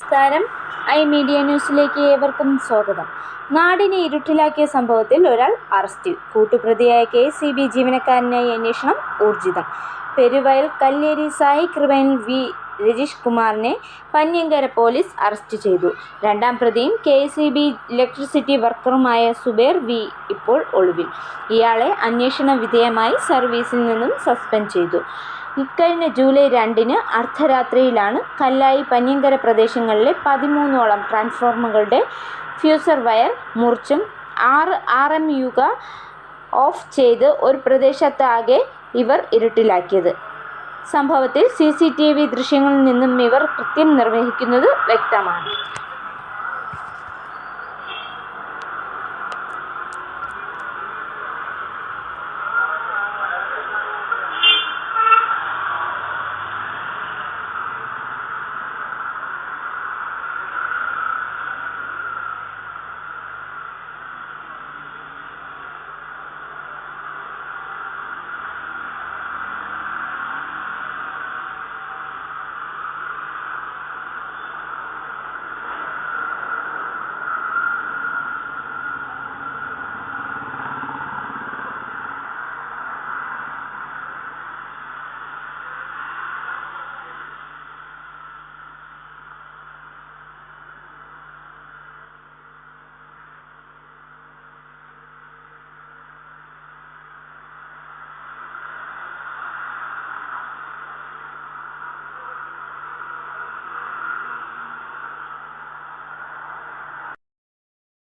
നമസ്കാരം. I media ന്യൂസിലേക്ക് ഏവർക്കും സ്വാഗതം. നാടിനെ ഇരുട്ടിലാക്കിയ സംഭവത്തിൽ ഒരാൾ അറസ്റ്റിൽ. കൂട്ടുപ്രതിയായ കെ സി ബി ജീവനക്കാരനായി അന്വേഷണം ഊർജിതം. പെരുവയൽ കല്ലേരി സായി കൃപൻ വി. രജീഷ് കുമാറിനെ പന്യങ്കര പോലീസ് അറസ്റ്റ് ചെയ്തു. രണ്ടാം പ്രതിയും കെ സി ബി ഇലക്ട്രിസിറ്റി വർക്കറുമായ സുബേർ വി. ഇപ്പോൾ ഒളിവിൽ. ഇയാളെ അന്വേഷണ വിധേയമായി സർവീസിൽ നിന്നും സസ്പെൻഡ് ചെയ്തു. ഇക്കഴിഞ്ഞ ജൂലൈ രണ്ടിന് അർദ്ധരാത്രിയിലാണ് കല്ലായി പന്യങ്കര പ്രദേശങ്ങളിലെ പതിമൂന്നോളം ട്രാൻസ്ഫോർമറുകളുടെ ഫ്യൂസർ വയർ മുറിച്ചും ആറ് ആർ എം യുഗ ഓഫ് ചെയ്ത് ഒരു പ്രദേശത്താകെ ഇവർ ഇരുട്ടിലാക്കിയത്. സംഭവത്തിൽ സി സി ടി വി ദൃശ്യങ്ങളിൽ നിന്നും ഇവർ കൃത്യം നിർവഹിക്കുന്നത് വ്യക്തമാണ്.